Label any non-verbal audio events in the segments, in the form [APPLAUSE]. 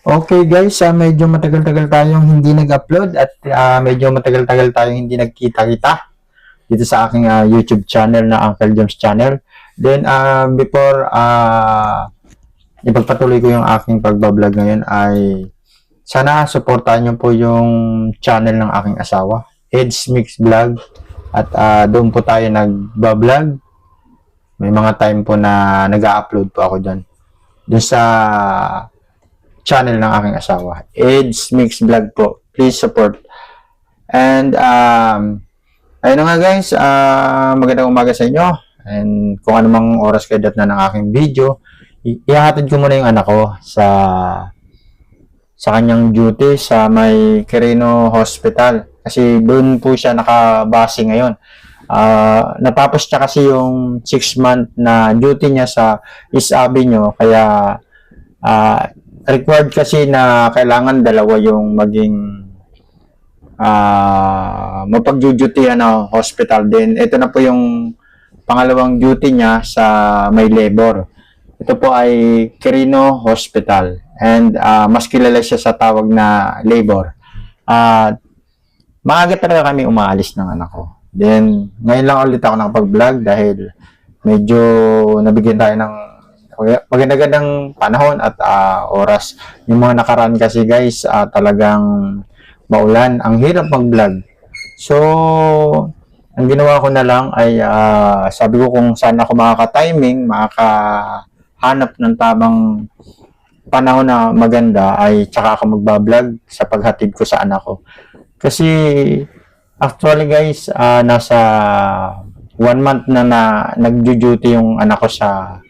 Okay guys, ah, medyo matagal-tagal tayong hindi nag-upload at ah, medyo matagal-tagal tayong hindi nagkita-kita dito sa aking ah, YouTube channel na Uncle James Channel. Then ah, before ah, ipagpatuloy ko yung aking pagbablog ngayon ay sana suportahan niyo po yung channel ng aking asawa, Ed's Mix Vlog. At ah, doon po tayo nagbablog. May mga time po na nag-upload po ako dyan. Doon sa channel ng aking asawa. Ed's Mix Vlog po. Please support. And, um, ayun nga guys, uh, magandang umaga sa inyo. And kung anumang oras kayo dat na ng aking video, i- ihahatid ko muna yung anak ko sa sa kanyang duty sa may Quirino Hospital. Kasi doon po siya nakabase ngayon. Ah, natapos niya kasi yung 6 month na duty niya sa East Avenue kaya ah, required kasi na kailangan dalawa yung maging ah mapagdudutihan na hospital din. Ito na po yung pangalawang duty niya sa may labor. Ito po ay Quirino Hospital and ah, mas kilala siya sa tawag na labor. At maaga talaga kami umaalis ng anak ko. Then, ngayon lang ulit ako nakapag-vlog dahil medyo nabigyan tayo ng magandang panahon at ah, oras. Yung mga nakaraan kasi guys, ah, talagang maulan. Ang hirap mag-vlog. So, ang ginawa ko na lang ay ah, sabi ko kung saan ako makaka-timing, makakahanap ng tamang panahon na maganda ay tsaka ako magbablog sa paghatid ko sa anak ko. Kasi actually guys, ah, nasa one month na na nagjo-duty yung anak ko sa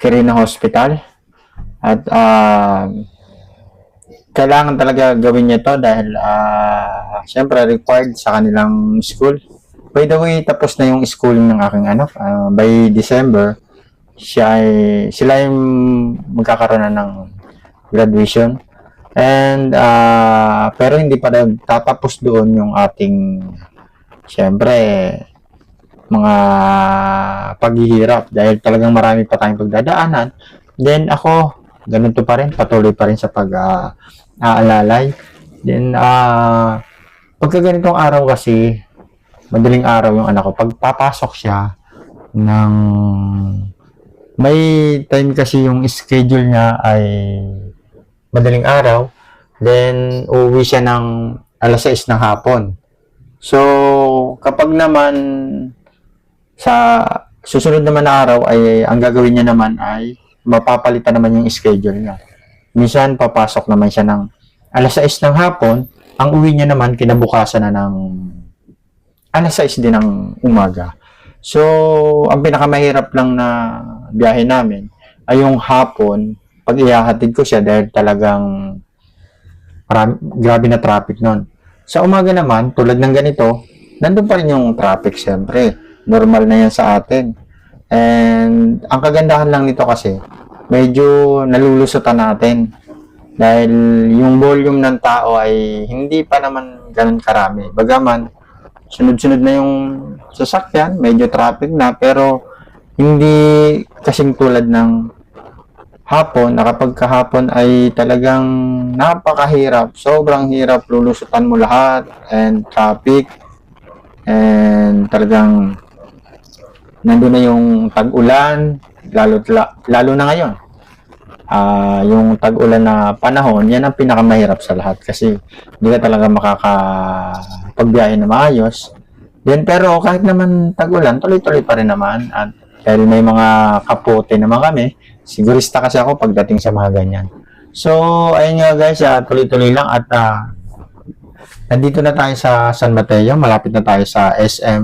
Quirino Hospital. At ah, kailangan talaga gawin niya to dahil ah, syempre required sa kanilang school. By the way, tapos na yung schooling ng aking anak. Ah, by December, siya ay, sila yung magkakaroon na ng graduation. And, ah, pero hindi pa tatapos doon yung ating, syempre, mga paghihirap dahil talagang marami pa tayong pagdadaanan. Then ako, ganito pa rin, patuloy pa rin sa pag-aalalay. Then, ah, pagka ganitong araw kasi, madaling araw yung anak ko, pag papasok siya ng may time kasi yung schedule niya ay madaling araw, then uuwi siya ng alas 6 ng hapon. So, kapag naman sa susunod naman na araw ay ang gagawin niya naman ay mapapalitan naman yung schedule niya. Minsan papasok naman siya ng alas 6 ng hapon, ang uwi niya naman kinabukasan na ng alas 6 din ng umaga. So, ang pinakamahirap lang na biyahe namin ay yung hapon pag ihahatid ko siya dahil talagang marami, grabe na traffic nun. Sa umaga naman, tulad ng ganito, nandun pa rin yung traffic siyempre. Normal na yan sa atin. And ang kagandahan lang nito kasi, medyo nalulusutan natin. Dahil yung volume ng tao ay hindi pa naman ganun karami. Bagaman, sunod-sunod na yung sasakyan, medyo traffic na, pero hindi kasing tulad ng hapon, na kapag kahapon ay talagang napakahirap, sobrang hirap, lulusutan mo lahat, and traffic, and talagang nandun na yung tag-ulan, lalo, lalo na ngayon. Ah, yung tag-ulan na panahon, yan ang pinakamahirap sa lahat kasi hindi ka talaga makakapagbiyahe na maayos. Then, pero kahit naman tag-ulan, tuloy-tuloy pa rin naman. At dahil may mga kapote naman kami, sigurista kasi ako pagdating sa mga ganyan. So, ayun nga guys, ah, tuloy-tuloy lang at ah, nandito na tayo sa San Mateo, malapit na tayo sa SM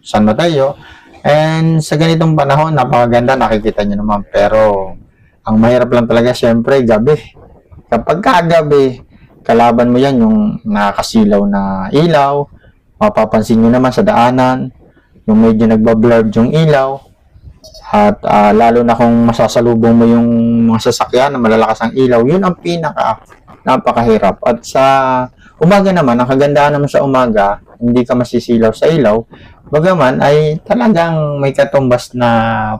San Mateo. And sa ganitong panahon, napakaganda, nakikita nyo naman. Pero, ang mahirap lang talaga, syempre, gabi. Kapag kagabi, kalaban mo yan, yung nakasilaw na ilaw, mapapansin nyo naman sa daanan, yung medyo nagbablurb yung ilaw, at ah, lalo na kung masasalubong mo yung mga sasakyan na malalakas ang ilaw, yun ang pinaka napakahirap. At sa umaga naman, ang kagandahan naman sa umaga, hindi ka masisilaw sa ilaw, bagaman ay talagang may katumbas na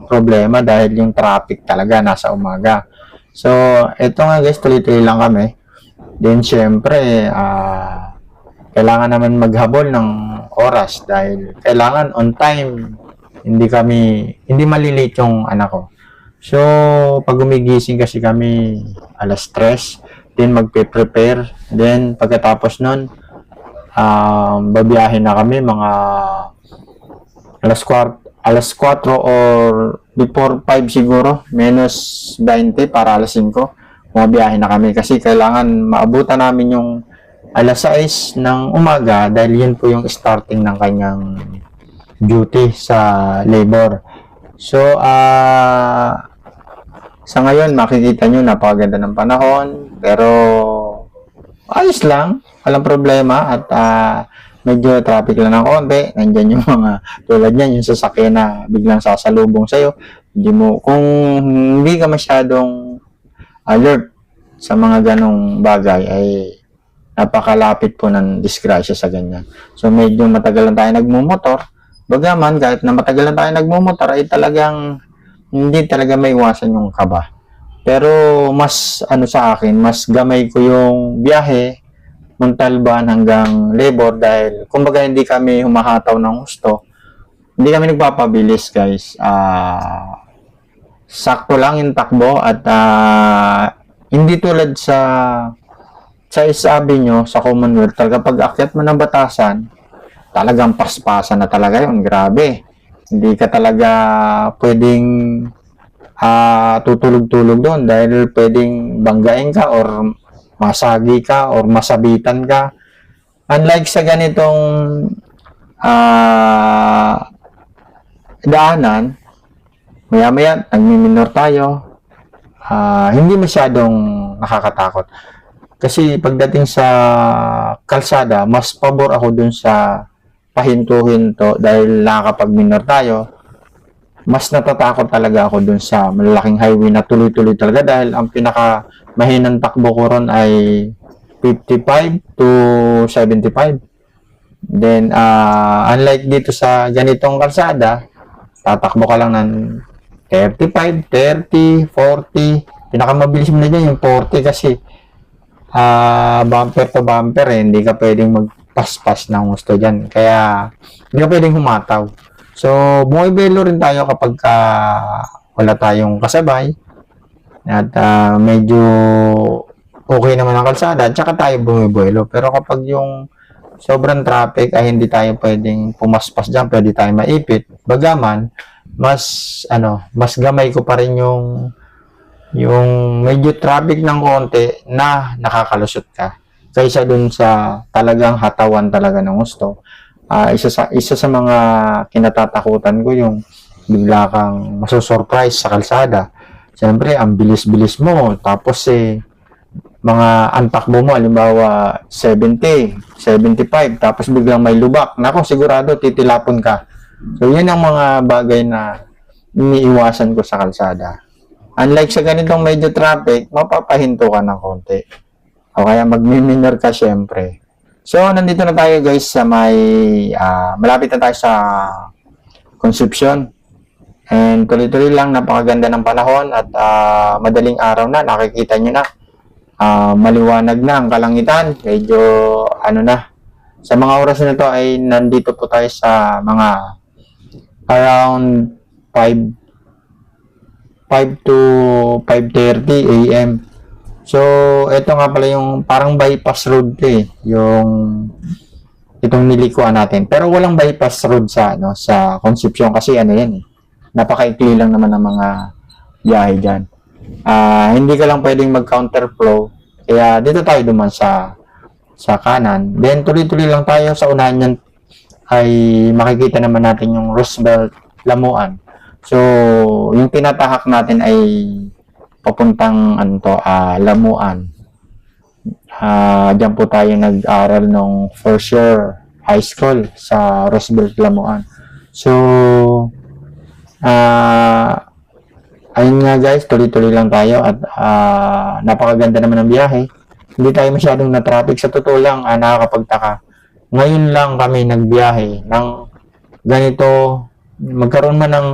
problema dahil yung traffic talaga nasa umaga. So, eto nga guys, tuloy-tuloy lang kami. Then, syempre, ah, kailangan naman maghabol ng oras dahil kailangan on time. Hindi kami, hindi malilate yung anak ko. So, pag gumigising kasi kami alas 3, then magpe-prepare. Then, pagkatapos nun, um, babiyahin na kami mga alas 4, alas 4 or before 5 siguro, minus 20 para alas 5, bumabiyahe na kami kasi kailangan maabutan namin yung alas 6 ng umaga dahil yun po yung starting ng kanyang duty sa labor. So, ah sa ngayon, makikita nyo, napakaganda ng panahon, pero ayos lang, walang problema, at ah, medyo traffic lang ng konti, nandyan yung mga, tulad yan, yung sasakyan na biglang sasalubong sa'yo, hindi mo, kung hindi ka masyadong alert sa mga ganong bagay, ay napakalapit po ng disgrasya sa ganyan. So, medyo matagal lang tayo nagmumotor, bagaman, kahit na matagal lang tayo nagmumotor, ay talagang hindi talaga may iwasan yung kaba. Pero mas ano sa akin, mas gamay ko yung biyahe Montalban hanggang Lebor dahil kumbaga hindi kami humahataw ng gusto. Hindi kami nagpapabilis, guys. Ah sakto lang yung takbo at ah, hindi tulad sa sa isabi nyo sa Commonwealth talaga pag akyat mo ng batasan talagang paspasan na talaga yun grabe hindi ka talaga pwedeng ah tutulog-tulog doon dahil pwedeng banggain ka or masagi ka or masabitan ka. Unlike sa ganitong ah daanan, maya-maya nagmiminor tayo, ah hindi masyadong nakakatakot. Kasi pagdating sa kalsada, mas pabor ako dun sa pahinto-hinto dahil nakakapag-minor tayo, mas natatakot talaga ako dun sa malalaking highway na tuloy-tuloy talaga dahil ang pinaka mahinang takbo ko ron ay 55 to 75. Then, ah unlike dito sa ganitong kalsada, tatakbo ka lang ng 35, 30, 40. Pinakamabilis mo na dyan yung 40 kasi ah bumper to bumper eh, hindi ka pwedeng magpaspas ng gusto. Kaya, hindi ka pwedeng humataw. So, bumibelo rin tayo kapag ka wala tayong kasabay. At ah, medyo okay naman ang kalsada, at saka tayo bumibuelo. Pero kapag yung sobrang traffic ay hindi tayo pwedeng pumaspas dyan, pwede tayo maipit. Bagaman, mas ano, mas gamay ko pa rin yung yung medyo traffic ng konti na nakakalusot ka kaysa dun sa talagang hatawan talaga ng gusto. Ah, isa sa isa sa mga kinatatakutan ko yung bigla kang masusurprise sa kalsada. Siyempre, ang bilis-bilis mo. Tapos eh, mga antakbo mo, halimbawa 70, 75, tapos biglang may lubak. Nako, sigurado titilapon ka. So, yun ang mga bagay na iniiwasan ko sa kalsada. Unlike sa ganitong medyo traffic, mapapahinto ka ng konti. O kaya magmiminor ka syempre. So, nandito na tayo guys sa may, ah, malapit na tayo sa Concepcion. And tuloy-tuloy lang, napakaganda ng panahon at ah, madaling araw na, nakikita nyo na. Ah, maliwanag na ang kalangitan. Medyo, ano na, sa mga oras na to ay nandito po tayo sa mga around 5 5 to 5.30 a.m. So, ito nga pala yung parang bypass road eh. Yung itong nilikuan natin. Pero walang bypass road sa ano sa Concepcion kasi ano yan eh. Napakaikli lang naman ng mga biyahe diyan. Ah, hindi ka lang pwedeng mag-counterflow. Kaya dito tayo duman sa sa kanan. Then tuloy-tuloy lang tayo sa unahan niyan ay makikita naman natin yung Roosevelt Lamuan. So, yung tinatahak natin ay papuntang ano to, ah, Lamuan. Ah, diyan po tayo nag-aral nung first year high school sa Roosevelt Lamuan. So, ah, ayun nga guys, tuloy-tuloy lang tayo at ah, napakaganda naman ng biyahe. Hindi tayo masyadong na-traffic. Sa totoo lang, ah, nakakapagtaka. Ngayon lang kami nagbiyahe ng ganito, magkaroon man ng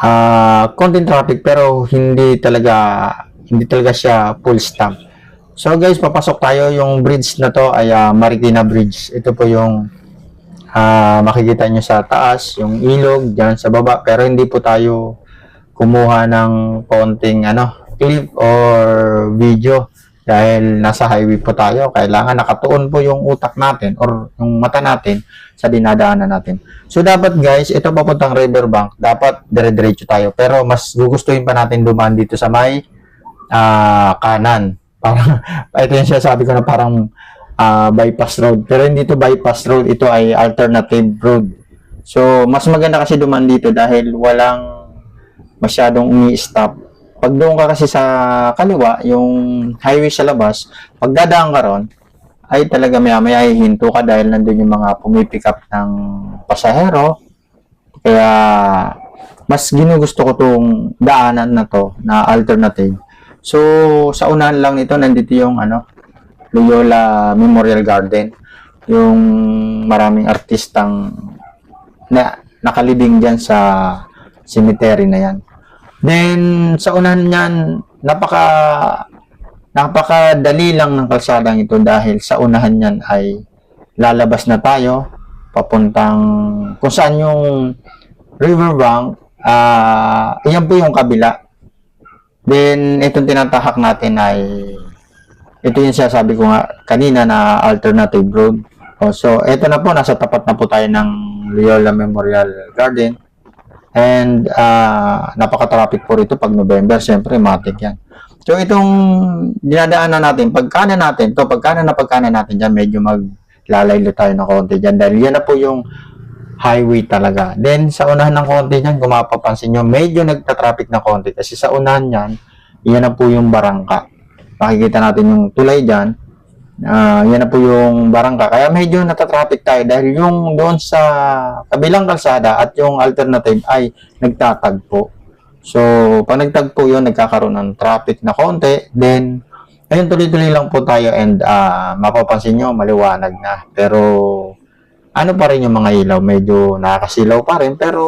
ah konting traffic pero hindi talaga hindi talaga siya full stop. So guys, papasok tayo yung bridge na to ay ah, Marikina Bridge. Ito po yung ah, makikita nyo sa taas, yung ilog dyan sa baba pero hindi po tayo kumuha ng konting ano, clip or video dahil nasa highway po tayo. Kailangan nakatuon po yung utak natin or yung mata natin sa dinadaanan natin. So dapat guys, ito papuntang riverbank, dapat dire-diretso tayo. Pero mas gugustuhin pa natin dumaan dito sa may ah, kanan. [LAUGHS] Parang, ito yung sinasabi ko na parang ah, bypass road. Pero hindi to bypass road, ito ay alternative road. So, mas maganda kasi dumaan dito dahil walang masyadong umi-stop. Pag doon ka kasi sa kaliwa, yung highway sa labas, pag dadaan ka ron, ay talaga maya maya hihinto ka dahil nandun yung mga pumipick up ng pasahero. Kaya, mas ginugusto ko tong daanan na to, na alternative. So, sa unahan lang nito, nandito yung ano, Loyola Memorial Garden. Yung maraming artistang na nakalibing dyan sa cemetery na yan. Then, sa unahan niyan, napaka napakadali lang ng kalsadang ito dahil sa unahan niyan ay lalabas na tayo papuntang kung saan yung riverbank ah iyan po yung kabila. Then itong tinatahak natin ay ito yung sinasabi ko nga kanina na alternative road. Oh, so ito na po nasa tapat na po tayo ng Loyola Memorial Garden And ah napaka-traffic po rito pag November, syempre matik yan. So itong dinadaanan natin, pagkanan natin, to pagkanan na pagkanan natin diyan, medyo maglalaylo tayo ng konti diyan dahil yan na po yung highway talaga. Then sa unahan ng konti diyan, kung mapapansin nyo, medyo nagta-traffic na konti kasi sa unahan niyan, yan na po yung barangka. Makikita natin yung tulay diyan. Ah, yan na po yung barangka. Kaya medyo natatraffic tayo dahil yung doon sa kabilang kalsada at yung alternative ay nagtatagpo. So, pag nagtagpo yun, nagkakaroon ng traffic na konti. Then, ayun, tuloy-tuloy lang po tayo and ah, mapapansin nyo, maliwanag na. Pero, ano pa rin yung mga ilaw? Medyo nakakasilaw pa rin. Pero,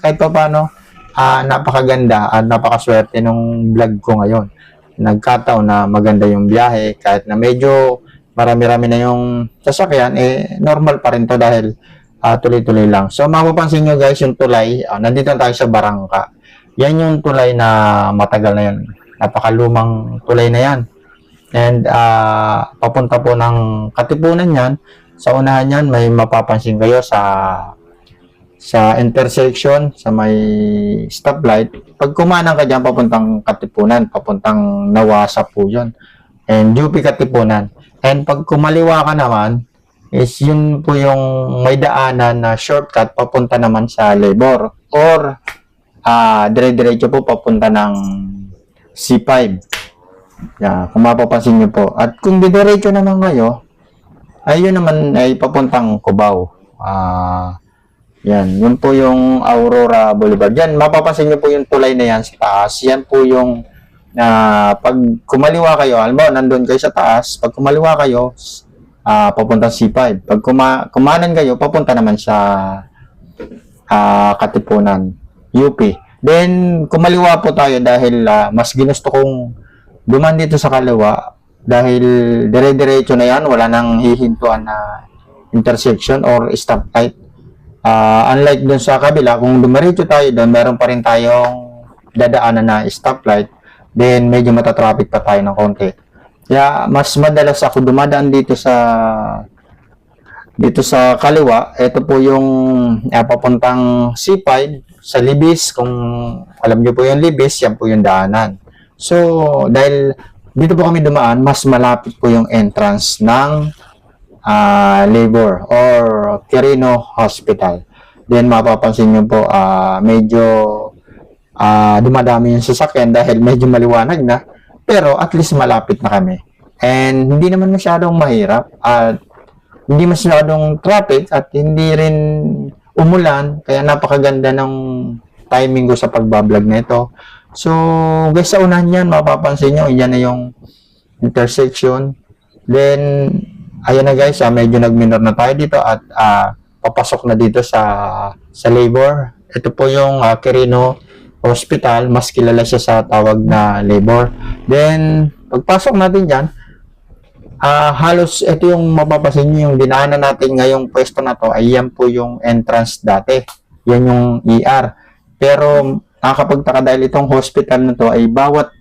kahit pa paano, ah, napakaganda at napakaswerte nung vlog ko ngayon nagkataon na maganda yung biyahe kahit na medyo marami-rami na yung sasakyan eh normal pa rin to dahil ah, tuloy-tuloy lang. So mapapansin nyo guys yung tulay, ah, nandito na tayo sa Barangka. Yan yung tulay na matagal na yan. Napakalumang tulay na yan. And ah, papunta po ng Katipunan yan. Sa unahan yan may mapapansin kayo sa sa intersection, sa may stoplight, pag kumanang ka dyan, papuntang Katipunan, papuntang Nawasa po yun. And UP Katipunan. And pag kumaliwa ka naman, is yun po yung may daanan na shortcut papunta naman sa Labor. Or, ah dire-diretso po papunta ng C5. Yeah, kung mapapansin nyo po. At kung didiretso naman kayo, ay yun naman ay papuntang Cubao. Ah, yan, yun po yung Aurora Boulevard. Yan, mapapansin niyo po yung tulay na yan sa taas. Yan po yung na pag kumaliwa kayo, alam mo, nandun kayo sa taas, pag kumaliwa kayo, ah papunta C5. Pag kuma kumanan kayo, papunta naman sa ah Katipunan, UP. Then, kumaliwa po tayo dahil ah, mas ginusto kong duman dito sa kaliwa dahil dire-diretso na yan, wala nang hihintuan na intersection or stoplight. Ah, unlike dun sa kabila, kung dumiretso tayo doon, meron pa rin tayong dadaanan na stoplight, then medyo matatraffic pa tayo ng konti. Kaya mas madalas ako dumadaan dito sa dito sa kaliwa, ito po yung ah, papuntang C5 sa Libis, kung alam niyo po yung Libis, yan po yung daanan. So, dahil dito po kami dumaan, mas malapit po yung entrance ng ah labor or Quirino Hospital. Then mapapansin nyo po ah medyo ah dumadami yung sasakyan dahil [LAUGHS] medyo maliwanag na pero at least malapit na kami. And hindi naman masyadong mahirap at hindi masyadong traffic at hindi rin umulan kaya napakaganda ng timing ko sa pagbablog nito. So, guys, sa unahan yan, mapapansin nyo, yan na yung intersection. Then, ayun na guys, ah, medyo nag-minor na tayo dito at ah, papasok na dito sa sa labor ito po yung uh, Quirino Hospital. Mas kilala siya sa tawag na labor. Then, pagpasok natin dyan, ah halos ito yung mapapasin nyo yung dinaanan natin ngayong pwesto na to ay yan po yung entrance dati. Yan yung ER. Pero nakakapagtaka dahil itong hospital na to ay bawat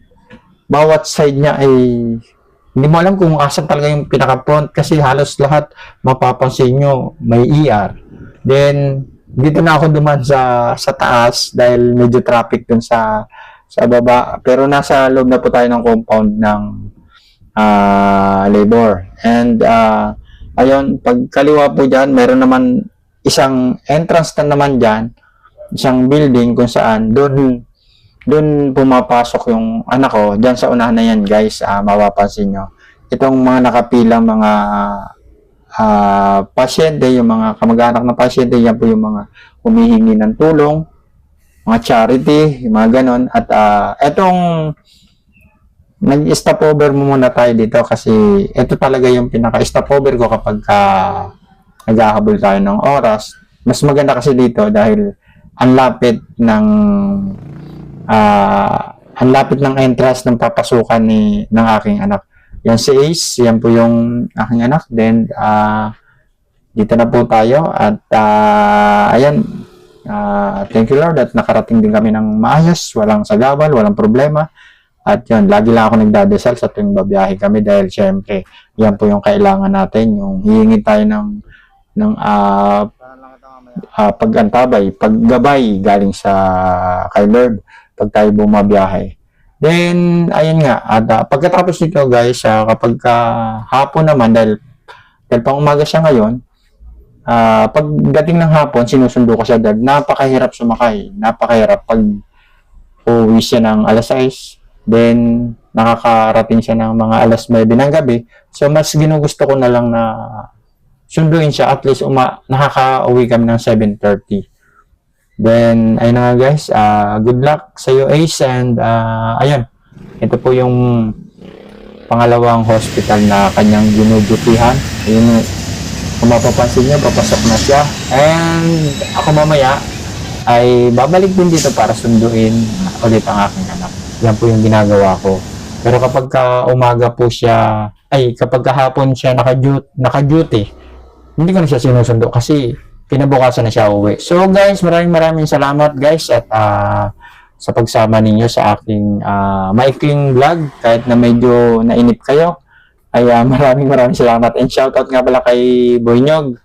bawat side niya ay hindi mo alam kung asan talaga yung pinaka-front kasi halos lahat mapapansin nyo may ER. Then, dito na ako duman sa sa taas dahil medyo traffic dun sa sa baba. Pero nasa loob na po tayo ng compound ng ah, labor. And ah, ayun, pag kaliwa po dyan, meron naman isang entrance na naman dyan, isang building kung saan doon doon pumapasok yung anak ko. Diyan sa unahan na yan, guys, ah, mapapansin nyo. Itong mga nakapilang mga ah, pasyente, yung mga kamag-anak ng pasyente, yan po yung mga humihingi ng tulong, mga charity, yung mga ganon. At ah, etong nag-stop over mo muna tayo dito kasi ito talaga yung pinaka-stop over ko kapag ka naghahabol tayo ng oras. Mas maganda kasi dito dahil ang lapit ng ah ang lapit ng entrance ng papasukan ni ng aking anak. Yan si Ace, yan po yung aking anak. Then ah dito na po tayo at ah, ayan ah, thank you Lord at nakarating din kami ng maayos, walang sagabal, walang problema. At yun, lagi lang ako nagdadasal sa tuwing babiyahe kami dahil syempre, yan po yung kailangan natin, yung hihingi tayo ng ng ah, ah, pag-antabay, paggabay galing sa kay Lord pag tayo bumabiyahe. Then, ayun nga, at ah, pagkatapos nito guys, ah, kapag ka hapon naman, dahil, dahil pang umaga siya ngayon, ah, pagdating ng hapon, sinusundo ko siya dahil napakahirap sumakay. Napakahirap pag uwi siya ng alas 6, then nakakarating siya ng mga alas 9 ng gabi. So, mas ginugusto ko na lang na sunduin siya at least uma nakaka-uwi kami ng 7.30. Then, ayun na nga guys, ah, good luck sa iyo Ace and ah, ayun, ito po yung pangalawang hospital na kanyang ginugutihan. Ayun, kung mapapansin nyo, papasok na siya. And ako mamaya ay babalik din dito para sunduin ulit ang aking anak. Yan po yung ginagawa ko. Pero kapag ka umaga po siya, ay kapag kahapon siya naka-duty, naka-duty hindi ko na siya sinusundo kasi pinabukasan na siya uwi. So guys, maraming maraming salamat guys at ah, sa pagsama ninyo sa aking ah, maikling vlog kahit na medyo nainip kayo. Ay ah, maraming maraming salamat and shoutout nga pala kay Boy Nyog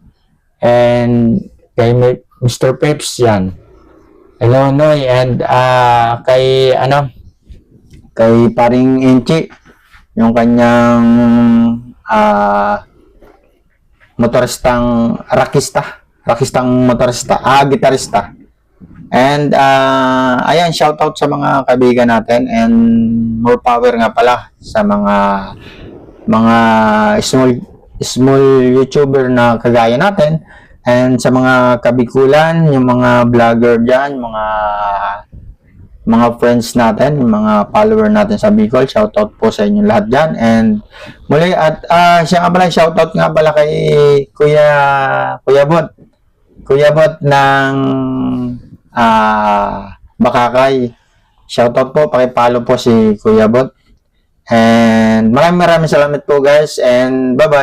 and kay Mr. Peps yan. Hello Noy and ah, kay ano kay paring Inchi yung kanyang ah motoristang rakista. Rakistang motorista. Ah, gitarista. And, ah, ayan, shoutout sa mga kaibigan natin and more power nga pala sa mga mga small small YouTuber na kagaya natin and sa mga kabikulan, yung mga vlogger dyan, mga mga friends natin, yung mga follower natin sa Bicol, shoutout po sa inyo lahat dyan. And muli, at ah, siya nga pala, shoutout nga pala kay Kuya, Kuya Bot. Kuya Bot ng ah, Bakakay. Shoutout po, pakipalo po si Kuya Bot. And maraming maraming salamat po guys and bye-bye.